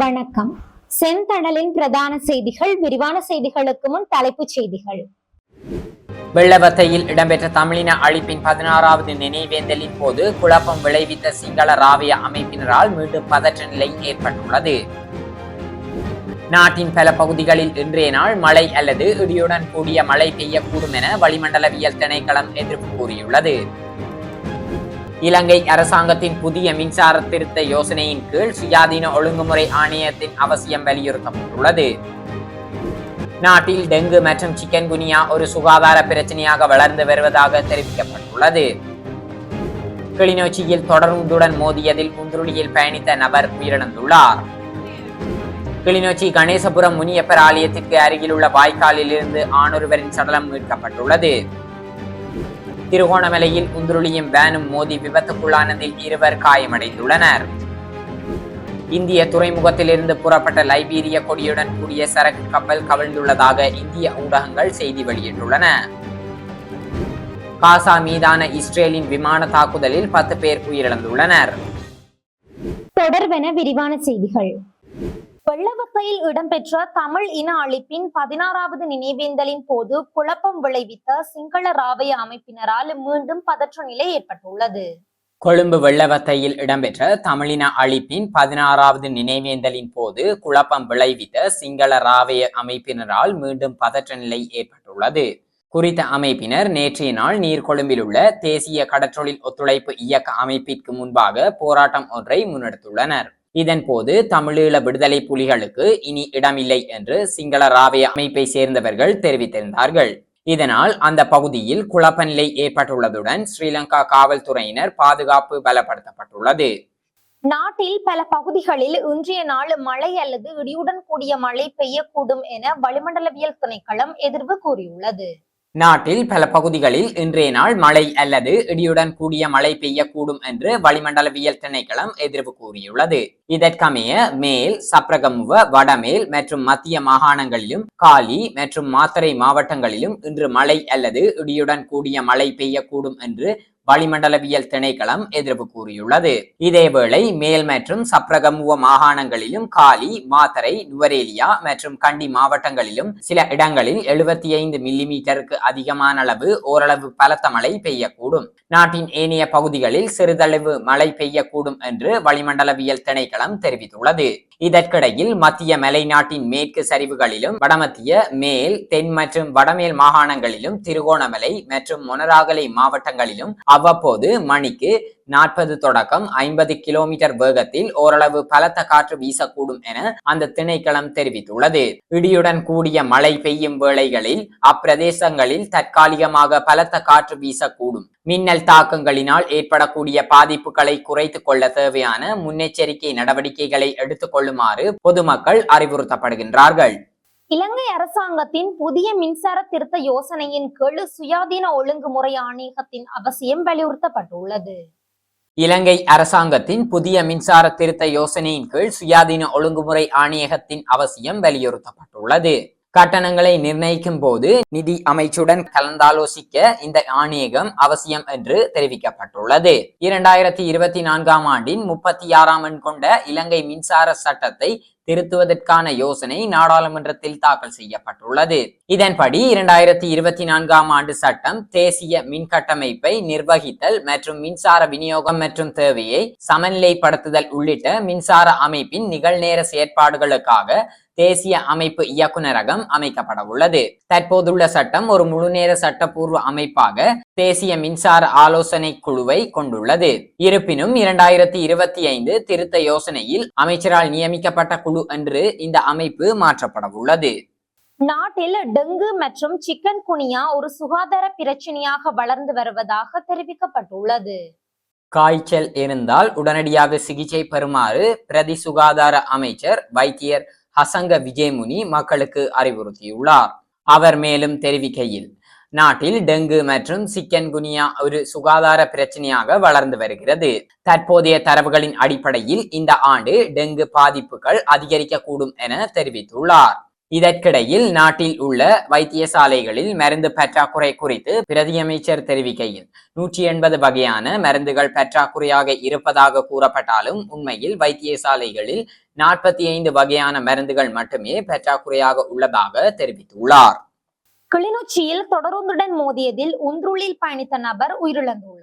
வணக்கம். செந்தடலின் பிரதான செய்திகள் விரிவான செய்திகளுக்கு முன் தலைப்புச் செய்திகள். வெள்ளவத்தையில் இடம்பெற்ற தமிழின அழிப்பின் பதினாறாவது நினைவேந்தலின் போது குழப்பம் விளைவித்த சிங்கள ராவிய அமைப்பினரால் மீண்டும் பதற்ற நிலை ஏற்பட்டுள்ளது. நாட்டின் பல பகுதிகளில் இன்றைய நாள் மழை அல்லது இடியுடன் கூடிய மழை பெய்யக்கூடும் என வளிமண்டலவியல் திணைக்களம் எதிர்ப்பு கூறியுள்ளது. இலங்கை அரசாங்கத்தின் புதிய மின்சார திருத்த யோசனையின் கீழ் சுயாதீன ஒழுங்குமுறை ஆணையத்தின் அவசியம் வலியுறுத்தப்பட்டுள்ளது. நாட்டில் டெங்கு மற்றும் சிக்கன் குனியா ஒரு சுகாதார பிரச்சனையாக வளர்ந்து வருவதாக தெரிவிக்கப்பட்டுள்ளது. கிளிநொச்சியில் தொடர்ந்துடன் மோதியதில் குந்துருளியில் பயணித்த நபர் உயிரிழந்துள்ளார். கிளிநொச்சி கணேசபுரம் முனியப்பர் ஆலயத்திற்கு அருகில் உள்ள வாய்க்காலில் இருந்து ஆணொருவரின் சடலம் மீட்கப்பட்டுள்ளது. திருகோணமலையில் குந்துருளியும் வேனும் மோதி விபத்துக்குள்ளானதில் இருவர் காயமடைந்துள்ளனர். இந்திய துறைமுகத்திலிருந்து புறப்பட்ட லைபீரிய கொடியுடன் கூடிய சரக்கு கப்பல் கவிழ்ந்துள்ளதாக இந்திய ஊடகங்கள் செய்தி வெளியிட்டுள்ளன. காசா மீதான இஸ்ரேலின் விமான தாக்குதலில் பத்து பேர் உயிரிழந்துள்ளனர். தொடர்வென விரிவான செய்திகள். வெள்ளவத்தையில் இடம்பெற்ற தமிழ் இன அழிப்பின் பதினாறாவது நினைவேந்தலின் போது குழப்பம் விளைவித்த சிங்கள ராவய அமைப்பினரால் மீண்டும் பதற்ற நிலை ஏற்பட்டுள்ளது. கொழும்பு வெள்ளவத்தையில் இடம்பெற்ற தமிழின அழிப்பின் பதினாறாவது நினைவேந்தலின் போது குழப்பம் விளைவித்த சிங்கள ராவய அமைப்பினரால் மீண்டும் பதற்ற நிலை ஏற்பட்டுள்ளது. குறித்த அமைப்பினர் நேற்றைய நாள் நீர்கொழும்பில் உள்ள தேசிய கடற்றொழில் ஒத்துழைப்பு இயக்க அமைப்பிற்கு முன்பாக போராட்டம் ஒன்றை முன்னெடுத்துள்ளனர். இதன் போது தமிழீழ விடுதலை புலிகளுக்கு இனி இடமில்லை என்று சிங்கள ராவய அமைப்பை சேர்ந்தவர்கள் தெரிவித்திருந்தார்கள். இதனால் அந்த பகுதியில் குழப்ப நிலை ஏற்பட்டுள்ளதுடன் ஸ்ரீலங்கா காவல்துறையினர் பாதுகாப்பு பலப்படுத்தப்பட்டுள்ளது. நாட்டில் பல பகுதிகளில் இன்றைய நாள் மழை அல்லது இடியுடன் கூடிய மழை பெய்யக்கூடும் என வளிமண்டலவியல் திணைக்களம் எதிர்வு கூறியுள்ளது. நாட்டில் பல பகுதிகளில் இன்றைய நாள் மழை அல்லது இடியுடன் கூடிய மழை பெய்யக்கூடும் என்று வளிமண்டலவியல் திணைக்களம் எதிர்வு கூறியுள்ளது. இதற்கமைய மேல் சப்ரகமுவ வடமேல் மற்றும் மத்திய மாகாணங்களிலும் காலி மற்றும் மாத்தரை மாவட்டங்களிலும் இன்று மழை அல்லது இடியுடன் கூடிய மழை பெய்யக்கூடும் என்று வளிமண்டலவியல் திணைக்களம் எதிர்ப்பு கூறியுள்ளது. இதேவேளை மேல் மற்றும் சப்ரகமுவ மாகாணங்களிலும் காலி மாத்தரை நுவரேலியா மற்றும் கண்டி மாவட்டங்களிலும் சில இடங்களில் எழுபத்தி ஐந்து மில்லிமீட்டருக்கு அதிகமான அளவு ஓரளவு பலத்த மழை பெய்யக்கூடும். நாட்டின் ஏனைய பகுதிகளில் சிறிதளவு மழை பெய்யக்கூடும் என்று வளிமண்டலவியல் திணைக்களம் தெரிவித்துள்ளது. இதற்கிடையில் மத்திய மலைநாட்டின் மேற்கு சரிவுகளிலும் வடமத்திய மேல் தென் மற்றும் வடமேல் மாகாணங்களிலும் திருகோணமலை மற்றும் மொனராகலை மாவட்டங்களிலும் அவ்வப்போது மணிக்கு நாற்பது தொடக்கம் ஐம்பது கிலோமீட்டர் வேகத்தில் ஓரளவு பலத்த காற்று வீசக்கூடும் என அந்த திணைக்களம் தெரிவித்துள்ளது. இடியுடன் கூடிய மழை பெய்யும் வேளைகளில் அப்பிரதேசங்களில் தற்காலிகமாக பலத்த காற்று வீசக்கூடும். மின்னல் தாக்கங்களினால் ஏற்படக்கூடிய பாதிப்புகளை குறைத்துக் கொள்ள தேவையான முன்னெச்சரிக்கை நடவடிக்கைகளை எடுத்துக் கொள்ளுமாறு பொதுமக்கள் அறிவுறுத்தப்படுகின்றார்கள். இலங்கை அரசாங்கத்தின் புதிய மின்சார திருத்த யோசனையின் கீழ் சுயாதீன ஒழுங்குமுறை ஆணையகத்தின் அவசியம் வலியுறுத்தப்பட்டுள்ளது. இலங்கை அரசாங்கத்தின் புதிய மின்சார திருத்த யோசனையின் கீழ் சுயாதீன ஒழுங்குமுறை ஆணையகத்தின் அவசியம் வலியுறுத்தப்பட்டுள்ளது. கட்டணங்களை நிர்ணயிக்கும் போது நிதி அமைச்சுடன் கலந்தாலோசிக்க இந்த ஆணையகம் அவசியம் என்று தெரிவிக்கப்பட்டுள்ளது. இரண்டாயிரத்தி இருபத்தி நான்காம் ஆண்டின் முப்பத்தி ஆறாம் எண் கொண்ட இலங்கை மின்சார சட்டத்தை திருத்துவதற்கான யோசனை நாடாளுமன்றத்தில் தாக்கல் செய்யப்பட்டுள்ளது. இதன்படி இரண்டாயிரத்தி இருபத்தி நான்காம் ஆண்டு சட்டம் தேசிய மின் கட்டமைப்பை நிர்வகித்தல் மற்றும் மின்சார விநியோகம் மற்றும் தேவையை சமநிலைப்படுத்துதல் உள்ளிட்ட மின்சார அமைப்பின் நிகழ்நேர செயற்பாடுகளுக்காக தேசிய அமைப்பு இயக்குநரகம் அமைக்கப்பட உள்ளது. தற்போதுள்ள சட்டம் ஒரு முழுநேர சட்டப்பூர்வ அமைப்பாக தேசிய மின்சார ஆலோசனை குழுவை கொண்டுள்ளது. இருப்பினும் இரண்டாயிரத்தி இருபத்தி ஐந்து திருத்த யோசனையில் அமைச்சரால் நியமிக்கப்பட்ட குழு என்று இந்த அமைப்பு மாற்றப்பட உள்ளது. நாட்டில் டெங்கு மற்றும் சிக்கன் குனியா ஒரு சுகாதார பிரச்சனையாக வளர்ந்து வருவதாக தெரிவிக்கப்பட்டுள்ளது. காய்ச்சல் இருந்தால் உடனடியாக சிகிச்சை பெறுமாறு பிரதி சுகாதார அமைச்சர் வைத்தியர் ஹசங்க விஜயமுனி மக்களுக்கு அறிவுறுத்தியுள்ளார். அவர் மேலும் தெரிவிக்கையில் நாட்டில் டெங்கு மற்றும் சிக்கன் குனியா ஒரு சுகாதார பிரச்சனையாக வளர்ந்து வருகிறது. தற்போதைய தரவுகளின் அடிப்படையில் இந்த ஆண்டு டெங்கு பாதிப்புகள் அதிகரிக்கக்கூடும் என தெரிவித்துள்ளார். இதற்கிடையில் நாட்டில் உள்ள வைத்தியசாலைகளில் மருந்து பற்றாக்குறை குறித்து பிரதியமைச்சர் தெரிவிக்கையில் நூற்றி எண்பது வகையான மருந்துகள் பற்றாக்குறையாக இருப்பதாக கூறப்பட்டாலும் உண்மையில் வைத்தியசாலைகளில் நாற்பத்தி ஐந்து வகையான மருந்துகள் மட்டுமே பற்றாக்குறையாக உள்ளதாக தெரிவித்துள்ளார். கிளிநொச்சியில் தொடருந்துடன் மோதியதில் உந்துருளில் பயணித்த நபர் உயிரிழந்துள்ளார்.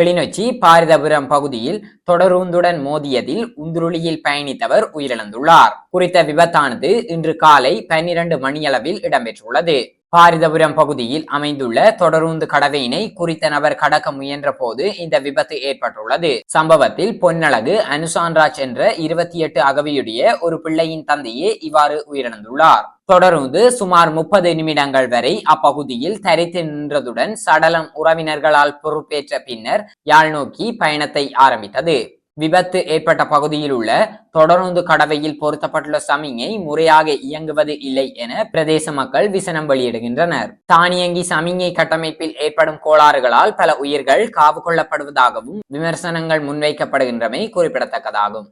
கிளிநொச்சி பாரதபுரம் பகுதியில் தொடருந்துடன் மோதியதில் உந்துருளியில் பயணித்தவர் உயிரிழந்துள்ளார். குறித்த விபத்தானது இன்று காலை பன்னிரண்டு மணியளவில் இடம்பெற்றுள்ளது. பாரிதபுரம் பகுதியில் அமைந்துள்ள தொடருந்து கடவையினை குறித்த நபர் கடக்க முயன்ற போது இந்த விபத்து ஏற்பட்டுள்ளது. சம்பவத்தில் பொன்னழகு அனுசான்ராஜ் என்ற இருபத்தி எட்டு அகவியுடைய ஒரு பிள்ளையின் தந்தையே இவ்வாறு உயிரிழந்துள்ளார். தொடர்ந்து சுமார் முப்பது நிமிடங்கள் வரை அப்பகுதியில் தரித்து நின்றதுடன் சடலம் உறவினர்களால் பொறுப்பேற்ற பின்னர் யாழ் நோக்கி பயணத்தை ஆரம்பித்தது. விபத்து ஏற்பட்ட பகுதியில் உள்ள தொடருந்து கடவையில் பொருத்தப்பட்டுள்ள சமிங்கை முறையாக இயங்குவது இல்லை என பிரதேச மக்கள் விசனம் வெளியிடுகின்றனர். தானியங்கி சமிங்கை கட்டமைப்பில் ஏற்படும் கோளாறுகளால் பல உயிர்கள் காவு கொள்ளப்படுவதாகவும் விமர்சனங்கள் முன்வைக்கப்படுகின்றமை குறிப்பிடத்தக்கதாகும்.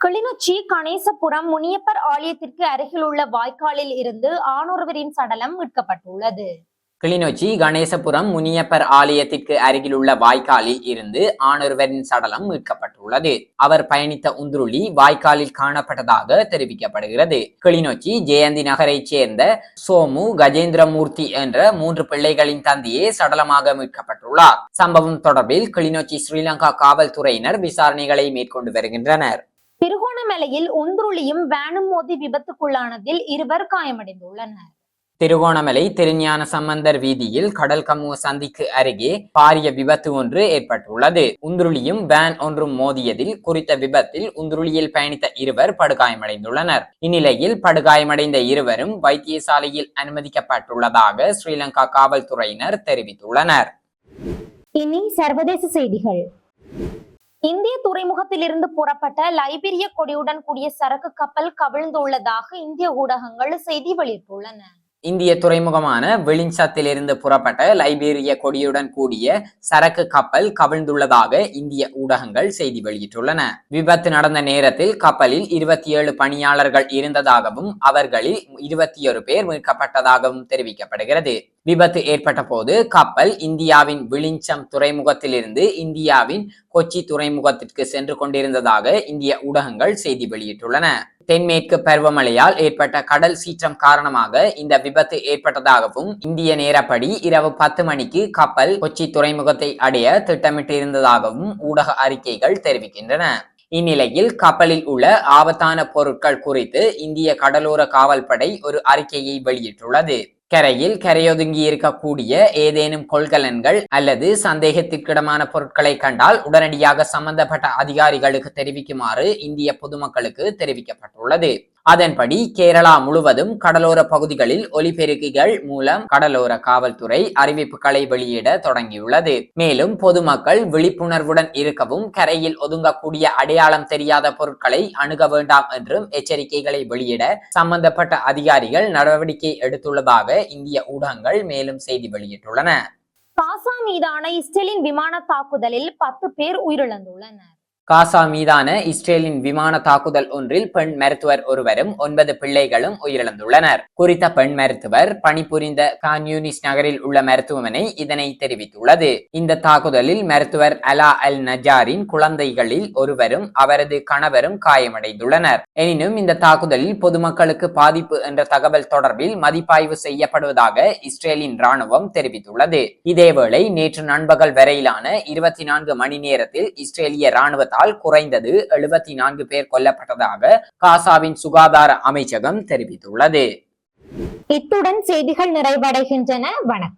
கிளிநொச்சி கணேசபுரம் முனியப்பர் ஆலயத்திற்கு அருகில் உள்ள வாய்க்காலில் இருந்து ஆணொருவரின் சடலம் மீட்கப்பட்டுள்ளது. கிளிநொச்சி கணேசபுரம் முனியப்பர் ஆலயத்திற்கு அருகிலுள்ள வாய்க்காலில் இருந்து ஆணொருவரின் சடலம் மீட்கப்பட்டுள்ளது. அவர் பயணித்த உந்துருளி வாய்க்காலில் காணப்பட்டதாக தெரிவிக்கப்படுகிறது. கிளிநொச்சி ஜெயந்தி நகரைச் சேர்ந்த சோமு கஜேந்திரமூர்த்தி என்ற மூன்று பிள்ளைகளின் தந்தையே சடலமாக மீட்கப்பட்டுள்ளார். சம்பவம் தொடர்பில் கிளிநொச்சி ஸ்ரீலங்கா காவல்துறையினர் விசாரணைகளை மேற்கொண்டு வருகின்றனர். திருகோணமலையில் உந்துருளியும் வேனும் மோதி விபத்துக்குள்ளானதில் இருவர் காயமடைந்துள்ளனர். திருகோணமலை திருஞான சம்பந்தர் வீதியில் கடல் கமுவ சந்திக்கு அருகே பாரிய விபத்து ஒன்று ஏற்பட்டுள்ளது. உந்துருளியும் வேன் ஒன்றும் மோதியதில் குறித்த விபத்தில் உந்துருளியில் பயணித்த இருவர் படுகாயமடைந்துள்ளனர். இந்நிலையில் படுகாயமடைந்த இருவரும் வைத்தியசாலையில் அனுமதிக்கப்பட்டுள்ளதாக ஸ்ரீலங்கா காவல்துறையினர் தெரிவித்துள்ளனர். இனி சர்வதேச செய்திகள். இந்திய துறைமுகத்திலிருந்து புறப்பட்ட லைபீரிய கொடியுடன் கூடிய சரக்கு கப்பல் கவிழ்ந்துள்ளதாக இந்திய ஊடகங்கள் செய்தி வெளியிட்டுள்ளன. இந்திய துறைமுகமான வெளிஞ்சத்திலிருந்து புறப்பட்ட லைபீரிய கொடியுடன் கூடிய சரக்கு கப்பல் கவிழ்ந்துள்ளதாக இந்திய ஊடகங்கள் செய்தி வெளியிட்டுள்ளன. விபத்து நடந்த நேரத்தில் கப்பலில் இருபத்தி ஏழு பணியாளர்கள் இருந்ததாகவும் அவர்களில் இருபத்தி ஒரு பேர் மீட்கப்பட்டதாகவும் தெரிவிக்கப்படுகிறது. விபத்து ஏற்பட்ட போது கப்பல் இந்தியாவின் விளிஞ்சம் துறைமுகத்திலிருந்து இந்தியாவின் கொச்சி துறைமுகத்திற்கு சென்று கொண்டிருந்ததாக இந்திய ஊடகங்கள் செய்தி வெளியிட்டுள்ளன. தென்மேற்கு பருவமழையால் ஏற்பட்ட கடல் சீற்றம் காரணமாக இந்த விபத்து ஏற்பட்டதாகவும் இந்திய நேரப்படி இரவு பத்து மணிக்கு கப்பல் கொச்சி துறைமுகத்தை அடைய திட்டமிட்டிருந்ததாகவும் ஊடக அறிக்கைகள் தெரிவிக்கின்றன. இந்நிலையில் கப்பலில் உள்ள ஆபத்தான பொருட்கள் குறித்து இந்திய கடலோர காவல்படை ஒரு அறிக்கையை வெளியிட்டுள்ளது. கரையில் கரையொதுங்கி இருக்கக்கூடிய ஏதேனும் கொள்கலன்கள் அல்லது சந்தேகத்திற்கிடமான பொருட்களை கண்டால் உடனடியாக சம்பந்தப்பட்ட அதிகாரிகளுக்கு தெரிவிக்குமாறு இந்திய பொதுமக்களுக்கு தெரிவிக்கப்பட்டுள்ளது. அதன்படி கேரளா முழுவதும் கடலோர பகுதிகளில் ஒலிபெருக்கிகள் மூலம் கடலோர காவல்துறை அறிவிப்புகளை வெளியிட தொடங்கியுள்ளது. மேலும் பொதுமக்கள் விழிப்புணர்வுடன் இருக்கவும் கரையில் ஒதுங்கக்கூடிய அடையாளம் தெரியாத பொருட்களை அணுக வேண்டாம் என்றும் எச்சரிக்கைகளை வெளியிட சம்பந்தப்பட்ட அதிகாரிகள் நடவடிக்கை எடுத்துள்ளதாக இந்திய ஊடகங்கள் மேலும் செய்தி வெளியிட்டுள்ளன. காசா மீதான இஸ்ரேலின் விமான தாக்குதலில் பத்து பேர் உயிரிழந்துள்ளனர். காசா மீதான இஸ்ரேலின் விமான தாக்குதல் ஒன்றில் பெண் மருத்துவர் ஒருவரும் ஒன்பது பிள்ளைகளும் உயிரிழந்துள்ளனர். குறித்த பெண் மருத்துவர் பணிபுரிந்த கான்யூனிஸ் நகரில் உள்ள மருத்துவமனை இதனை தெரிவித்துள்ளது. இந்த தாக்குதலில் மருத்துவர் அலா அல் நஜாரின் குழந்தைகளில் ஒருவரும் அவரது கணவரும் காயமடைந்துள்ளனர். எனினும் இந்த தாக்குதலில் பொதுமக்களுக்கு பாதிப்பு என்ற தகவல் தொடர்பில் மதிப்பாய்வு செய்யப்படுவதாக இஸ்ரேலின் ராணுவம் தெரிவித்துள்ளது. இதேவேளை நேற்று நண்பகல் வரையிலான இருபத்தி நான்கு மணி நேரத்தில் இஸ்ரேலிய ராணுவத்தால் குறைந்தது எழுபத்தி நான்கு பேர் கொல்லப்பட்டதாக காசாவின் சுகாதார அமைச்சகம் தெரிவித்துள்ளது. இத்துடன் செய்திகள் நிறைவடைகின்றன. வணக்கம்.